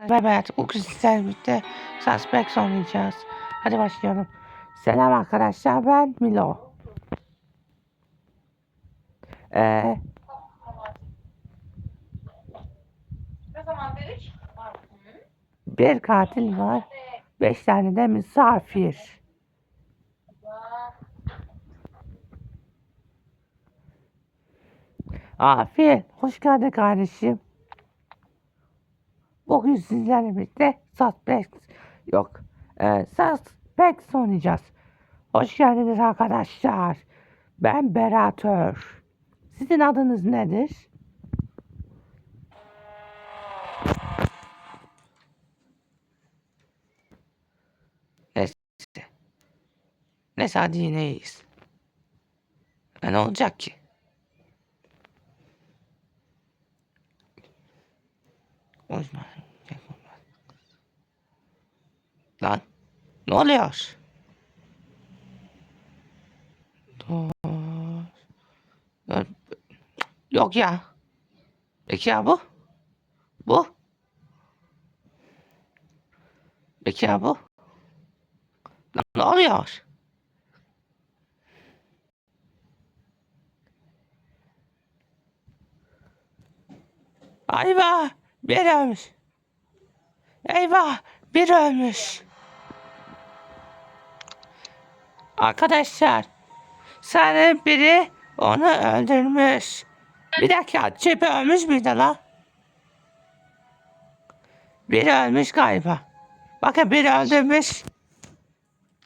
Evet, bugün sizlerle birlikte Suspects oynayacağız. Hadi başlayalım. Selam arkadaşlar, ben Milo. Ee, Ne zaman dedik? bir katil var, beş tane de misafir. Afiyet, hoş geldin kardeşim. Bugün sizlerle birlikte yok, e, Suspects oynayacağız. Hoş geldiniz arkadaşlar. Ben Beratör. Sizin adınız nedir? Neyse. Neyse hadi yine iyiyiz. E, ne olacak ki? O yüzden... Lan ne oluyor? Yok ya. Peki ya bu? Bu? Peki ya bu? Lan ne oluyor? Eyvah! Bir ölmüş. Eyvah! Bir ölmüş. Arkadaşlar, sanırım biri onu öldürmüş. Bir dakika, Çipi ölmüş müydü la? Biri ölmüş galiba. Bakın biri öldürmüş.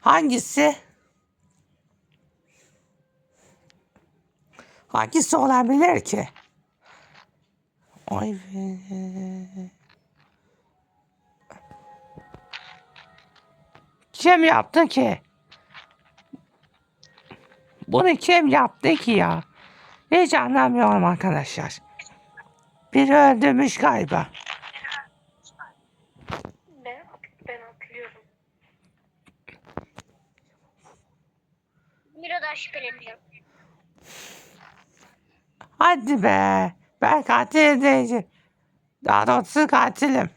Hangisi? Hangisi olabilir ki? Ay be. Kim yaptı ki? Bunu kim yaptı ki ya? Hiç anlamıyorum arkadaşlar. Biri öldürmüş galiba. Ben, ben hatırlıyorum. Miro'dan şüpheleniyorum. Hadi be. Ben katil değilim. Daha doğrusu katilim.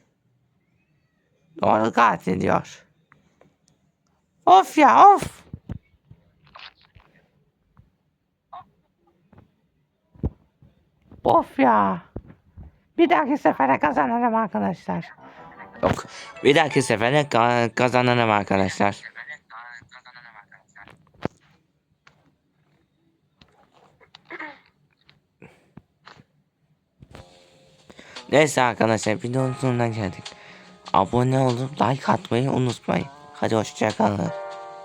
Doğru katil diyor. Of ya of. Of ya. Bir dahaki sefere kazanırım arkadaşlar. Yok. Bir dahaki sefere ka- kazanırım arkadaşlar. Neyse arkadaşlar videonun sonuna geldik. Abone olup like atmayı unutmayın. Hadi hoşçakalın.